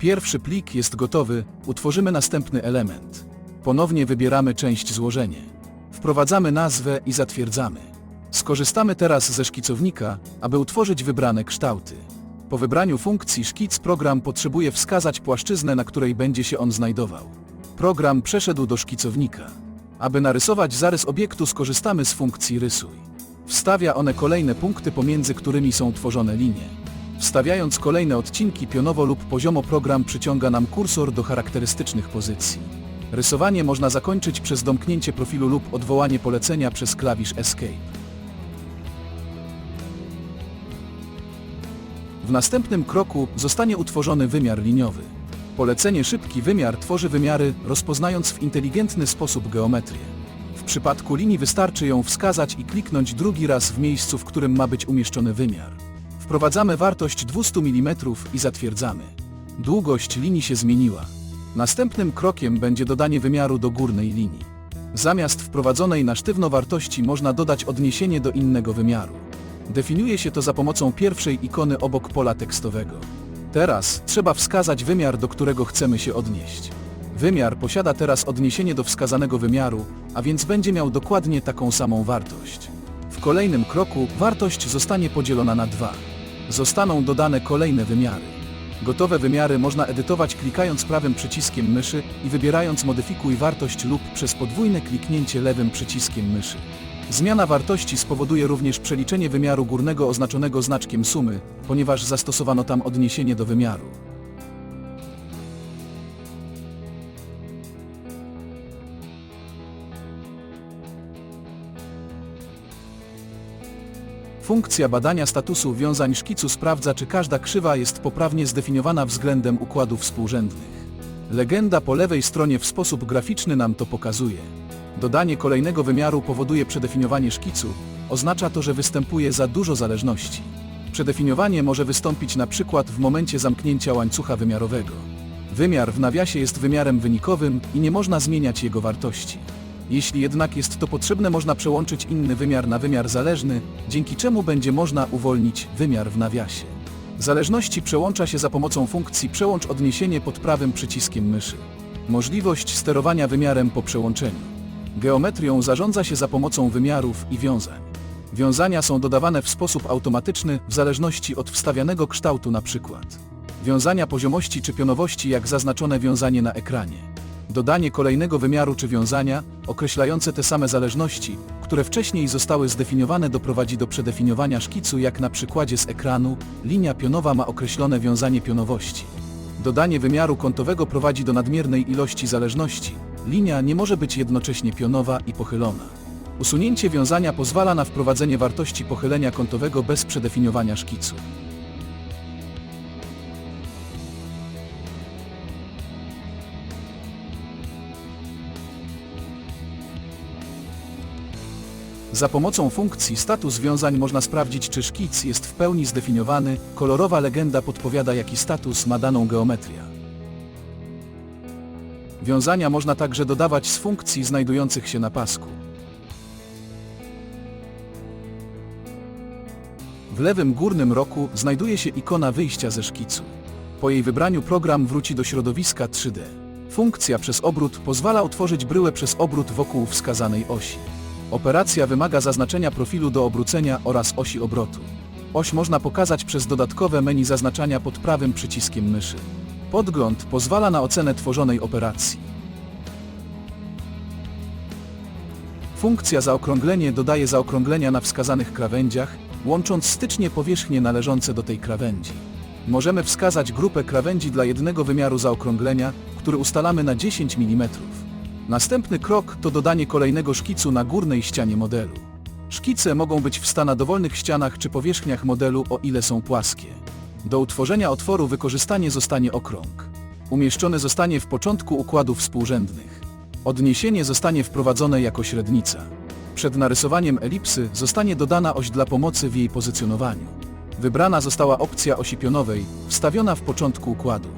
Pierwszy plik jest gotowy, utworzymy następny element. Ponownie wybieramy część złożenie. Wprowadzamy nazwę i zatwierdzamy. Skorzystamy teraz ze szkicownika, aby utworzyć wybrane kształty. Po wybraniu funkcji szkic program potrzebuje wskazać płaszczyznę, na której będzie się on znajdował. Program przeszedł do szkicownika. Aby narysować zarys obiektu skorzystamy z funkcji rysuj. Wstawia one kolejne punkty pomiędzy którymi są tworzone linie. Wstawiając kolejne odcinki pionowo lub poziomo program przyciąga nam kursor do charakterystycznych pozycji. Rysowanie można zakończyć przez domknięcie profilu lub odwołanie polecenia przez klawisz Escape. W następnym kroku zostanie utworzony wymiar liniowy. Polecenie szybki wymiar tworzy wymiary, rozpoznając w inteligentny sposób geometrię. W przypadku linii wystarczy ją wskazać i kliknąć drugi raz w miejscu, w którym ma być umieszczony wymiar. Wprowadzamy wartość 200 mm i zatwierdzamy. Długość linii się zmieniła. Następnym krokiem będzie dodanie wymiaru do górnej linii. Zamiast wprowadzonej na sztywno wartości można dodać odniesienie do innego wymiaru. Definiuje się to za pomocą pierwszej ikony obok pola tekstowego. Teraz trzeba wskazać wymiar, do którego chcemy się odnieść. Wymiar posiada teraz odniesienie do wskazanego wymiaru, a więc będzie miał dokładnie taką samą wartość. W kolejnym kroku wartość zostanie podzielona na dwa. Zostaną dodane kolejne wymiary. Gotowe wymiary można edytować klikając prawym przyciskiem myszy i wybierając modyfikuj wartość lub przez podwójne kliknięcie lewym przyciskiem myszy. Zmiana wartości spowoduje również przeliczenie wymiaru górnego oznaczonego znaczkiem sumy, ponieważ zastosowano tam odniesienie do wymiaru. Funkcja badania statusu wiązań szkicu sprawdza, czy każda krzywa jest poprawnie zdefiniowana względem układów współrzędnych. Legenda po lewej stronie w sposób graficzny nam to pokazuje. Dodanie kolejnego wymiaru powoduje przedefiniowanie szkicu, oznacza to, że występuje za dużo zależności. Przedefiniowanie może wystąpić na przykład w momencie zamknięcia łańcucha wymiarowego. Wymiar w nawiasie jest wymiarem wynikowym i nie można zmieniać jego wartości. Jeśli jednak jest to potrzebne można przełączyć inny wymiar na wymiar zależny, dzięki czemu będzie można uwolnić wymiar w nawiasie. Zależności przełącza się za pomocą funkcji przełącz odniesienie pod prawym przyciskiem myszy. Możliwość sterowania wymiarem po przełączeniu. Geometrią zarządza się za pomocą wymiarów i wiązań. Wiązania są dodawane w sposób automatyczny w zależności od wstawianego kształtu na przykład. Wiązania poziomości czy pionowości jak zaznaczone wiązanie na ekranie. Dodanie kolejnego wymiaru czy wiązania, określające te same zależności, które wcześniej zostały zdefiniowane doprowadzi do przedefiniowania szkicu jak na przykładzie z ekranu, linia pionowa ma określone wiązanie pionowości. Dodanie wymiaru kątowego prowadzi do nadmiernej ilości zależności. Linia nie może być jednocześnie pionowa i pochylona. Usunięcie wiązania pozwala na wprowadzenie wartości pochylenia kątowego bez przedefiniowania szkicu. Za pomocą funkcji status wiązań można sprawdzić, czy szkic jest w pełni zdefiniowany, kolorowa legenda podpowiada, jaki status ma daną geometria. Wiązania można także dodawać z funkcji znajdujących się na pasku. W lewym górnym rogu znajduje się ikona wyjścia ze szkicu. Po jej wybraniu program wróci do środowiska 3D. Funkcja przez obrót pozwala utworzyć bryłę przez obrót wokół wskazanej osi. Operacja wymaga zaznaczenia profilu do obrócenia oraz osi obrotu. Oś można pokazać przez dodatkowe menu zaznaczania pod prawym przyciskiem myszy. Podgląd pozwala na ocenę tworzonej operacji. Funkcja zaokrąglenie dodaje zaokrąglenia na wskazanych krawędziach, łącząc stycznie powierzchnie należące do tej krawędzi. Możemy wskazać grupę krawędzi dla jednego wymiaru zaokrąglenia, który ustalamy na 10 mm. Następny krok to dodanie kolejnego szkicu na górnej ścianie modelu. Szkice mogą być wsta na dowolnych ścianach czy powierzchniach modelu, o ile są płaskie. Do utworzenia otworu wykorzystanie zostanie okrąg. Umieszczony zostanie w początku układów współrzędnych. Odniesienie zostanie wprowadzone jako średnica. Przed narysowaniem elipsy zostanie dodana oś dla pomocy w jej pozycjonowaniu. Wybrana została opcja osi pionowej, wstawiona w początku układu.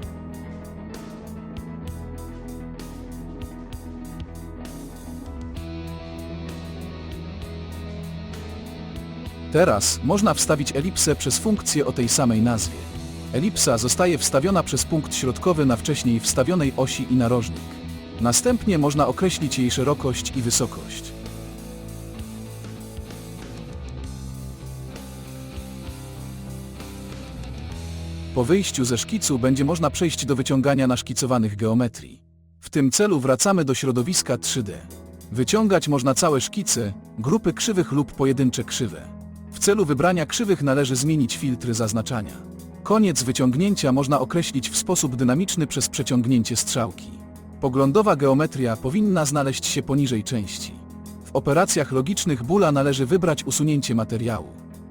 Teraz można wstawić elipsę przez funkcję o tej samej nazwie. Elipsa zostaje wstawiona przez punkt środkowy na wcześniej wstawionej osi i narożnik. Następnie można określić jej szerokość i wysokość. Po wyjściu ze szkicu będzie można przejść do wyciągania naszkicowanych geometrii. W tym celu wracamy do środowiska 3D. Wyciągać można całe szkice, grupy krzywych lub pojedyncze krzywe. W celu wybrania krzywych należy zmienić filtry zaznaczania. Koniec wyciągnięcia można określić w sposób dynamiczny przez przeciągnięcie strzałki. Poglądowa geometria powinna znaleźć się poniżej części. W operacjach logicznych bóla należy wybrać usunięcie materiału.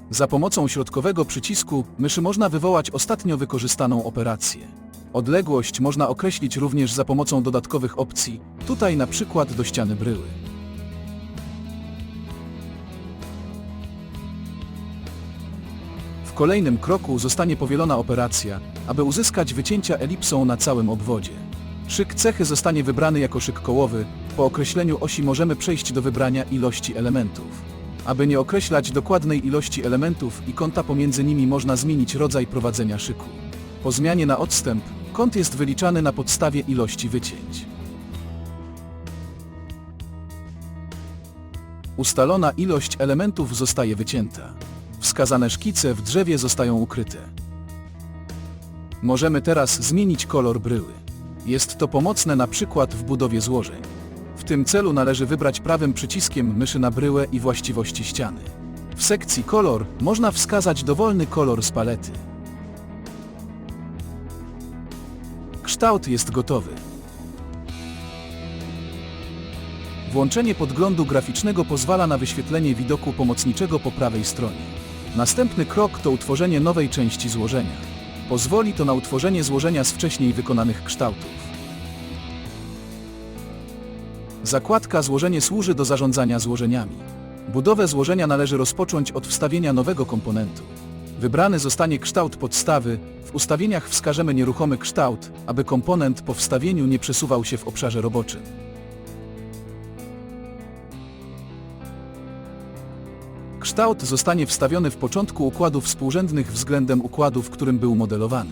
Za pomocą środkowego przycisku myszy można wywołać ostatnio wykorzystaną operację. Odległość można określić również za pomocą dodatkowych opcji, tutaj na przykład do ściany bryły. W kolejnym kroku zostanie powielona operacja, aby uzyskać wycięcia elipsą na całym obwodzie. Szyk cechy zostanie wybrany jako szyk kołowy, po określeniu osi możemy przejść do wybrania ilości elementów. Aby nie określać dokładnej ilości elementów i kąta pomiędzy nimi można zmienić rodzaj prowadzenia szyku. Po zmianie na odstęp, kąt jest wyliczany na podstawie ilości wycięć. Ustalona ilość elementów zostaje wycięta. Wskazane szkice w drzewie zostają ukryte. Możemy teraz zmienić kolor bryły. Jest to pomocne na przykład w budowie złożeń. W tym celu należy wybrać prawym przyciskiem myszy na bryłę i właściwości ściany. W sekcji kolor można wskazać dowolny kolor z palety. Kształt jest gotowy. Włączenie podglądu graficznego pozwala na wyświetlenie widoku pomocniczego po prawej stronie. Następny krok to utworzenie nowej części złożenia. Pozwoli to na utworzenie złożenia z wcześniej wykonanych kształtów. Zakładka Złożenie służy do zarządzania złożeniami. Budowę złożenia należy rozpocząć od wstawienia nowego komponentu. Wybrany zostanie kształt podstawy, w ustawieniach wskażemy nieruchomy kształt, aby komponent po wstawieniu nie przesuwał się w obszarze roboczym. Kształt zostanie wstawiony w początku układów współrzędnych względem układu, w którym był modelowany.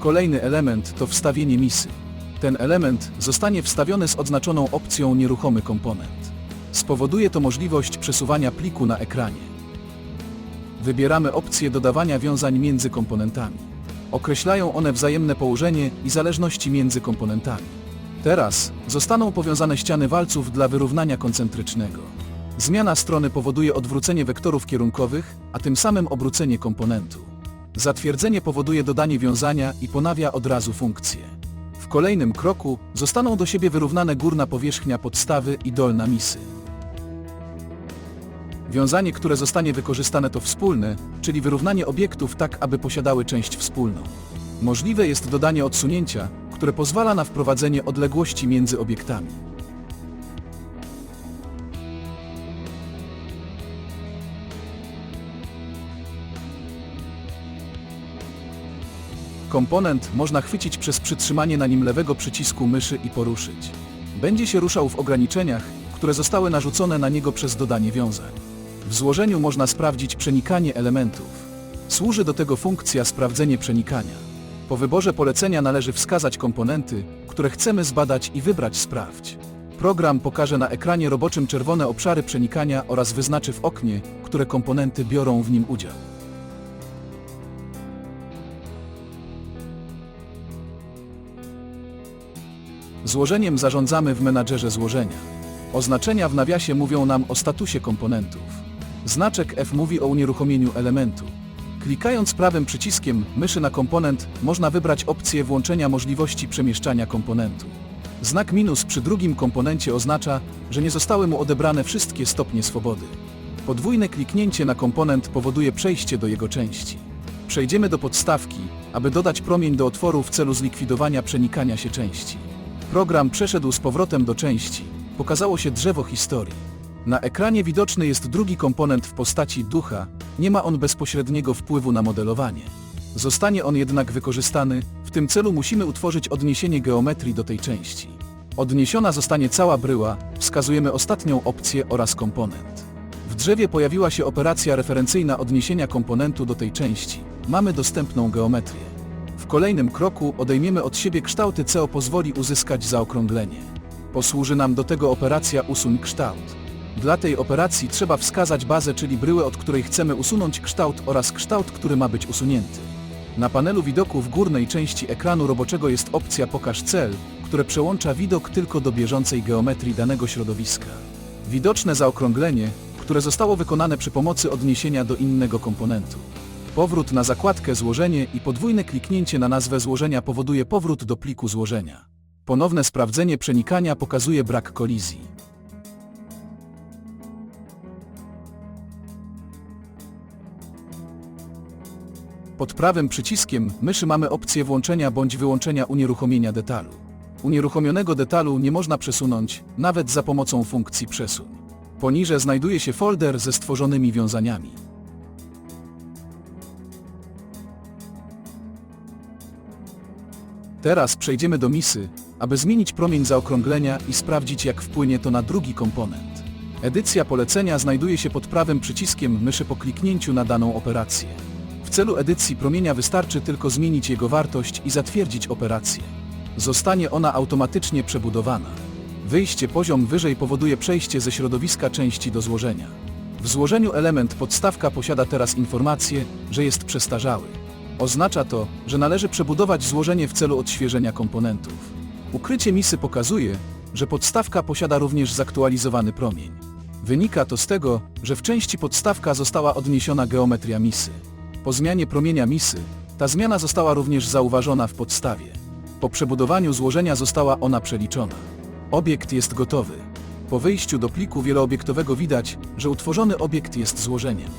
Kolejny element to wstawienie misy. Ten element zostanie wstawiony z odznaczoną opcją nieruchomy komponent. Spowoduje to możliwość przesuwania pliku na ekranie. Wybieramy opcję dodawania wiązań między komponentami. Określają one wzajemne położenie i zależności między komponentami. Teraz zostaną powiązane ściany walców dla wyrównania koncentrycznego. Zmiana strony powoduje odwrócenie wektorów kierunkowych, a tym samym obrócenie komponentu. Zatwierdzenie powoduje dodanie wiązania i ponawia od razu funkcję. W kolejnym kroku zostaną do siebie wyrównane górna powierzchnia podstawy i dolna misy. Wiązanie, które zostanie wykorzystane to wspólne, czyli wyrównanie obiektów tak, aby posiadały część wspólną. Możliwe jest dodanie odsunięcia, które pozwala na wprowadzenie odległości między obiektami. Komponent można chwycić przez przytrzymanie na nim lewego przycisku myszy i poruszyć. Będzie się ruszał w ograniczeniach, które zostały narzucone na niego przez dodanie wiązań. W złożeniu można sprawdzić przenikanie elementów. Służy do tego funkcja sprawdzenie przenikania. Po wyborze polecenia należy wskazać komponenty, które chcemy zbadać i wybrać sprawdź. Program pokaże na ekranie roboczym czerwone obszary przenikania oraz wyznaczy w oknie, które komponenty biorą w nim udział. Złożeniem zarządzamy w menadżerze złożenia. Oznaczenia w nawiasie mówią nam o statusie komponentów. Znaczek F mówi o unieruchomieniu elementu. Klikając prawym przyciskiem myszy na komponent można wybrać opcję włączenia możliwości przemieszczania komponentu. Znak minus przy drugim komponencie oznacza, że nie zostały mu odebrane wszystkie stopnie swobody. Podwójne kliknięcie na komponent powoduje przejście do jego części. Przejdziemy do podstawki, aby dodać promień do otworu w celu zlikwidowania przenikania się części. Program przeszedł z powrotem do części. Pokazało się drzewo historii. Na ekranie widoczny jest drugi komponent w postaci ducha, nie ma on bezpośredniego wpływu na modelowanie. Zostanie on jednak wykorzystany, w tym celu musimy utworzyć odniesienie geometrii do tej części. Odniesiona zostanie cała bryła, wskazujemy ostatnią opcję oraz komponent. W drzewie pojawiła się operacja referencyjna odniesienia komponentu do tej części. Mamy dostępną geometrię. W kolejnym kroku odejmiemy od siebie kształty, co pozwoli uzyskać zaokrąglenie. Posłuży nam do tego operacja usuń kształt. Dla tej operacji trzeba wskazać bazę, czyli bryłę, od której chcemy usunąć kształt oraz kształt, który ma być usunięty. Na panelu widoku w górnej części ekranu roboczego jest opcja Pokaż cel, które przełącza widok tylko do bieżącej geometrii danego środowiska. Widoczne zaokrąglenie, które zostało wykonane przy pomocy odniesienia do innego komponentu. Powrót na zakładkę złożenie i podwójne kliknięcie na nazwę złożenia powoduje powrót do pliku złożenia. Ponowne sprawdzenie przenikania pokazuje brak kolizji. Pod prawym przyciskiem myszy mamy opcję włączenia bądź wyłączenia unieruchomienia detalu. Unieruchomionego detalu nie można przesunąć, nawet za pomocą funkcji przesuń. Poniżej znajduje się folder ze stworzonymi wiązaniami. Teraz przejdziemy do misy, aby zmienić promień zaokrąglenia i sprawdzić jak wpłynie to na drugi komponent. Edycja polecenia znajduje się pod prawym przyciskiem myszy po kliknięciu na daną operację. W celu edycji promienia wystarczy tylko zmienić jego wartość i zatwierdzić operację. Zostanie ona automatycznie przebudowana. Wyjście poziom wyżej powoduje przejście ze środowiska części do złożenia. W złożeniu element podstawka posiada teraz informację, że jest przestarzały. Oznacza to, że należy przebudować złożenie w celu odświeżenia komponentów. Ukrycie misy pokazuje, że podstawka posiada również zaktualizowany promień. Wynika to z tego, że w części podstawka została odniesiona geometria misy. Po zmianie promienia misy, ta zmiana została również zauważona w podstawie. Po przebudowaniu złożenia została ona przeliczona. Obiekt jest gotowy. Po wyjściu do pliku wielooobiektowego widać, że utworzony obiekt jest złożeniem.